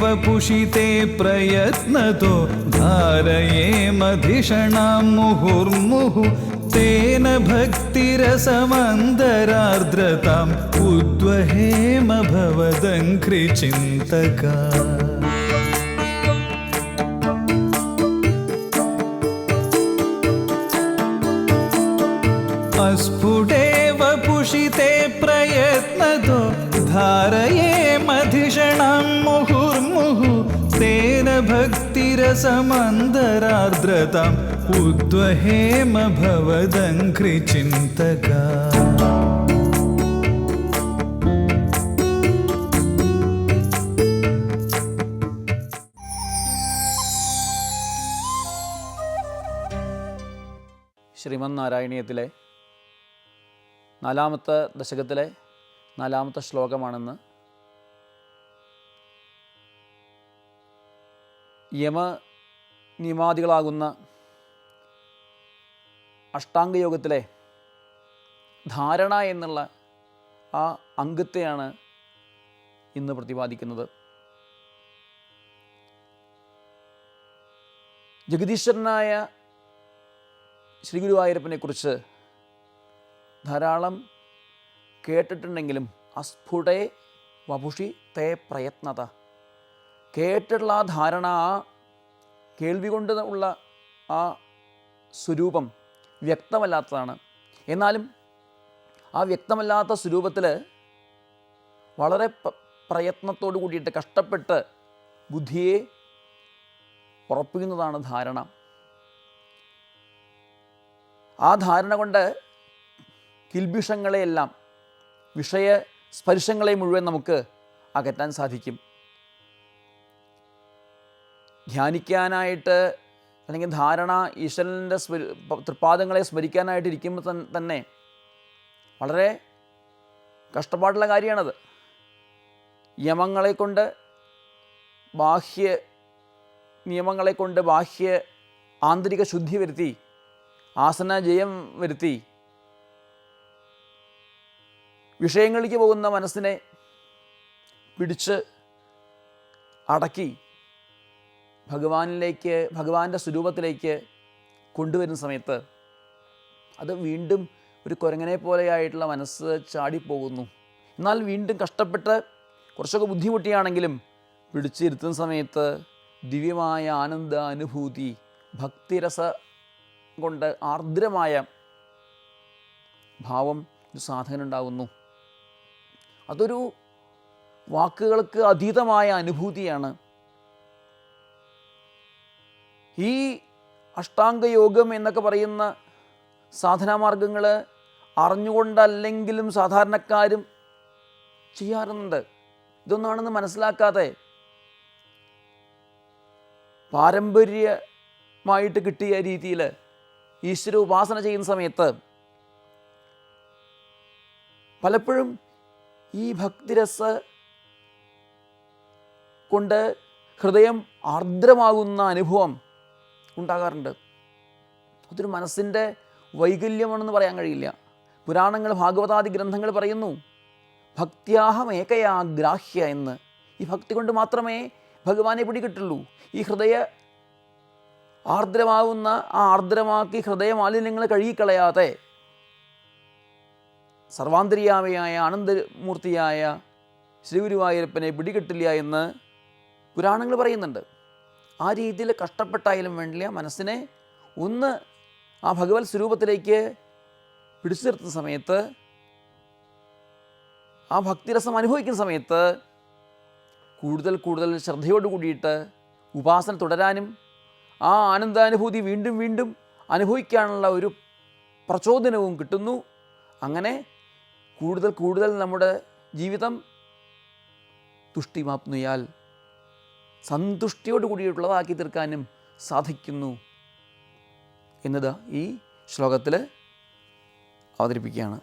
वपुषिते प्रयत्नतो धारयेमधिषणां मुहुर्मुहुः तेन भक्तिरसमन्दरार्द्रताम् उद्वहेम भवदङ्घ्रिचिन्तका। प्रयत्नतो धारये मधिषणां मुहुर्मुहुः तेन भक्तिरसमन्दरार्द्रताम् उद्वहेम भवदङ्घ्रिचिन्तका ശ്രീമൻ നാരായണീയത്തിലെ നാലാമത്തെ ദശകത്തിലെ നാലാമത്തെ ശ്ലോകമാണെന്ന്. യമ നിയമാദികളാകുന്ന അഷ്ടാംഗയോഗത്തിലെ ധാരണ എന്നുള്ള ആ അംഗത്തെയാണ് ഇന്ന് പ്രതിപാദിക്കുന്നത്. ജഗദീശ്വരനായ ശ്രീ ഗുരുവായൂരപ്പനെ കുറിച്ച് ധാരാളം കേട്ടിട്ടുണ്ടെങ്കിലും അസ്ഫുടേ വപുഷി തേ പ്രയത്നത. കേട്ടിട്ടുള്ള ആ ധാരണ ആ കേൾവി കൊണ്ട് ഉള്ള ആ സ്വരൂപം വ്യക്തമല്ലാത്തതാണ്. എന്നാലും ആ വ്യക്തമല്ലാത്ത സ്വരൂപത്തിൽ വളരെ പ്രയത്നത്തോടു കൂടിയിട്ട് കഷ്ടപ്പെട്ട് ബുദ്ധിയെ ഉറപ്പിക്കുന്നതാണ് ധാരണ. ആ ധാരണ കൊണ്ട് കിൽബിഷങ്ങളെയെല്ലാം വിഷയ സ്പർശങ്ങളെ മുഴുവൻ നമുക്ക് അകറ്റാൻ സാധിക്കും. ധ്യാനിക്കാനായിട്ട് അല്ലെങ്കിൽ ധാരണ ഈശ്വരന്റെ സ്മരി തൃപ്പാദങ്ങളെ സ്മരിക്കാനായിട്ട് ഇരിക്കുമ്പോൾ തന്നെ വളരെ കഷ്ടപ്പാടുള്ള കാര്യമാണത്. യമങ്ങളെ കൊണ്ട് ബാഹ്യ നിയമങ്ങളെ കൊണ്ട് ബാഹ്യ ആന്തരിക ശുദ്ധി വരുത്തി ആസന ജയം വരുത്തി വിഷയങ്ങളിലേക്ക് പോകുന്ന മനസ്സിനെ പിടിച്ച് അടക്കി ഭഗവാനിലേക്ക് ഭഗവാന്റെ സ്വരൂപത്തിലേക്ക് കൊണ്ടുവരുന്ന സമയത്ത് അത് വീണ്ടും ഒരു കുരങ്ങനെ പോലെയായിട്ടുള്ള മനസ്സ് ചാടിപ്പോകുന്നു. എന്നാൽ വീണ്ടും കഷ്ടപ്പെട്ട് കുറച്ചൊക്കെ ബുദ്ധിമുട്ടിയാണെങ്കിലും പിടിച്ചിരുത്തുന്ന സമയത്ത് ദിവ്യമായ ആനന്ദ അനുഭൂതി ഭക്തിരസ കൊണ്ട് ആർദ്രമായ ഭാവം ഒരു സാധകനുണ്ടാകുന്നു. അതൊരു വാക്കുകൾക്ക് അതീതമായ അനുഭൂതിയാണ്. ഈ അഷ്ടാംഗയോഗം എന്നൊക്കെ പറയുന്ന സാധനാമാർഗങ്ങൾ അറിഞ്ഞുകൊണ്ടല്ലെങ്കിലും സാധാരണക്കാരും ചെയ്യാറുണ്ട്. ഇതൊന്നാണെന്ന് മനസ്സിലാക്കാതെ പാരമ്പര്യമായിട്ട് കിട്ടിയ രീതിയിൽ ഈശ്വര ഉപാസന ചെയ്യുന്ന സമയത്ത് പലപ്പോഴും ഈ ഭക്തിരസ കൊണ്ട് ഹൃദയം ആർദ്രമാകുന്ന അനുഭവം ഉണ്ടാകാറുണ്ട്. അതൊരു മനസ്സിന്റെ വൈകല്യമാണെന്ന് പറയാൻ കഴിയില്ല. പുരാണങ്ങൾ ഭാഗവതാദി ഗ്രന്ഥങ്ങൾ പറയുന്നു ഭക്ത്യാഹം ഏകയാ ഗ്രാഹ്യ എന്ന്. ഈ ഭക്തി കൊണ്ട് മാത്രമേ ഭഗവാനെ പിടികിട്ടുള്ളൂ. ഈ ഹൃദയ ആർദ്രമാകുന്ന ആ ആർദ്രമാക്കി ഹൃദയ മാലിന്യങ്ങൾ കഴുകിക്കളയാതെ സർവാന്തര്യാമയായ ആനന്ദമൂർത്തിയായ ശ്രീഗുരുവായൂരപ്പനെ പിടികിട്ടില്ല എന്ന് പുരാണങ്ങൾ പറയുന്നുണ്ട്. ആ രീതിയിൽ കഷ്ടപ്പെട്ടായാലും വേണ്ടില്ല മനസ്സിനെ ഒന്ന് ആ ഭഗവത് സ്വരൂപത്തിലേക്ക് പിടിച്ചു നിർത്തുന്ന സമയത്ത് ആ ഭക്തിരസം അനുഭവിക്കുന്ന സമയത്ത് കൂടുതൽ കൂടുതൽ ശ്രദ്ധയോട് കൂടിയിട്ട് ഉപാസന തുടരാനും ആ ആനന്ദാനുഭൂതി വീണ്ടും വീണ്ടും അനുഭവിക്കാനുള്ള ഒരു പ്രചോദനവും കിട്ടുന്നു. അങ്ങനെ കൂടുതൽ കൂടുതൽ നമ്മുടെ ജീവിതം തുഷ്ടിമാപ്നുയാൽ സന്തുഷ്ടിയോട് കൂടിയിട്ടുള്ളതാക്കി തീർക്കാനും സാധിക്കുന്നു എന്നത് ഈ ശ്ലോകത്തിൽ അവതരിപ്പിക്കുകയാണ്.